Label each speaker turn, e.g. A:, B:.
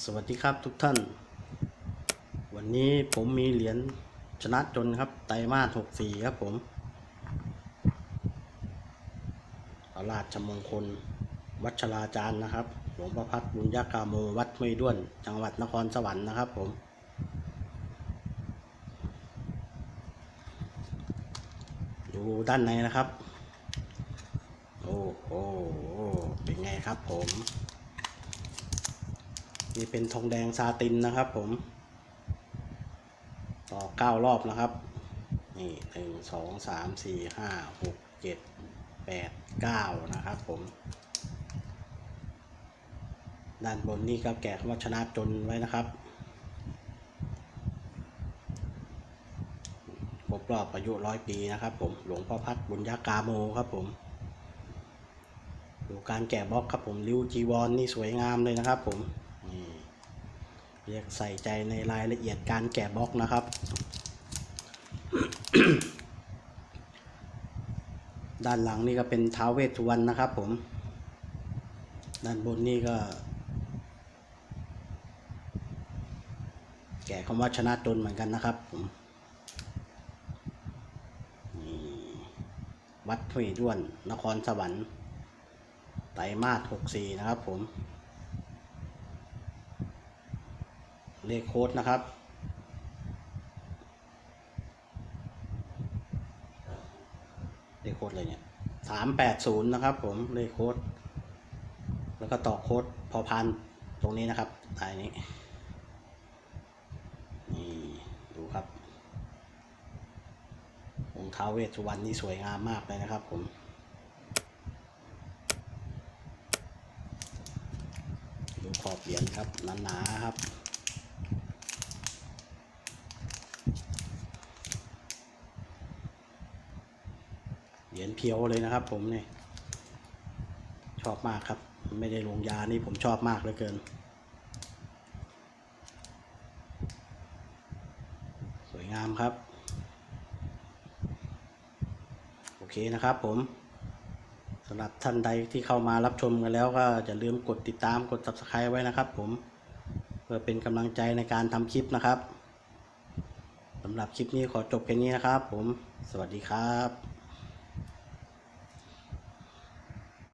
A: สวัสดีครับทุกท่าน วันนี้ผมมีเหรียญชนะจนครับ ไตรมาส64 ครับผมพระราชมงคล วัชราจารย์นะครับ หลวงประพัฒน์บุญญากาโมวัดไม่ด้วน จังหวัดนครสวรรค์นะครับผมดูด้านในนะครับ โอ้โหเป็นไงครับผม นี่เป็นทองแดงซาตินนะครับผม ต่อเก้ารอบนะครับ นี่หนึ่งสองสามสี่ห้าหกเจ็ดแปดเก้านะครับผม ด้านบนนี่ก็แกะคำว่าชนะจนไว้นะครับครบรอบอายุร้อยปีนะครับผม หลวงพ่อพัดบุญญากาโมครับผมดูการแกะบล็อกครับผมริ้วจีวรนนี่สวยงามเลยนะครับผม ยกใส่ใจในรายละเอียดการแกะบล็อกนะครับ ด้านหลังนี่ก็เป็นท้าวเวสสุวรรณนะครับผม ด้านบนนี่ก็ แกะคำว่าชนะจนเหมือนกันนะครับผมวัดถุยด้วน นครสวรรค์ไตรมาส64 นะครับผม เลขโค้ดนะครับ เลขโค้ดเลยเนี่ย380นย์นะครับผมเลขโค้ด แล้วก็ต่อโค้ดพอพันตรงนี้นะครับตายนี้ นี่ ดูครับองค์ท้าวเวสสุวรรณนี่สวยงามมากเลยนะครับผมดูขอบเหรียญครับหนาๆครับ เหรียญเพียวเลยนะครับผมเนี่ยชอบมากครับ ไม่ได้ลงยานี่ผมชอบมากเหลือเกิน สวยงามครับ โอเคนะครับผมสำหรับท่านใดที่เข้ามารับชมกันแล้วก็อย่าลืมกดติดตามกด subscribe ไว้นะครับผม เพื่อเป็นกำลังใจในการทำคลิปนะครับสำหรับคลิปนี้ขอจบแค่นี้นะครับผม สวัสดีครับ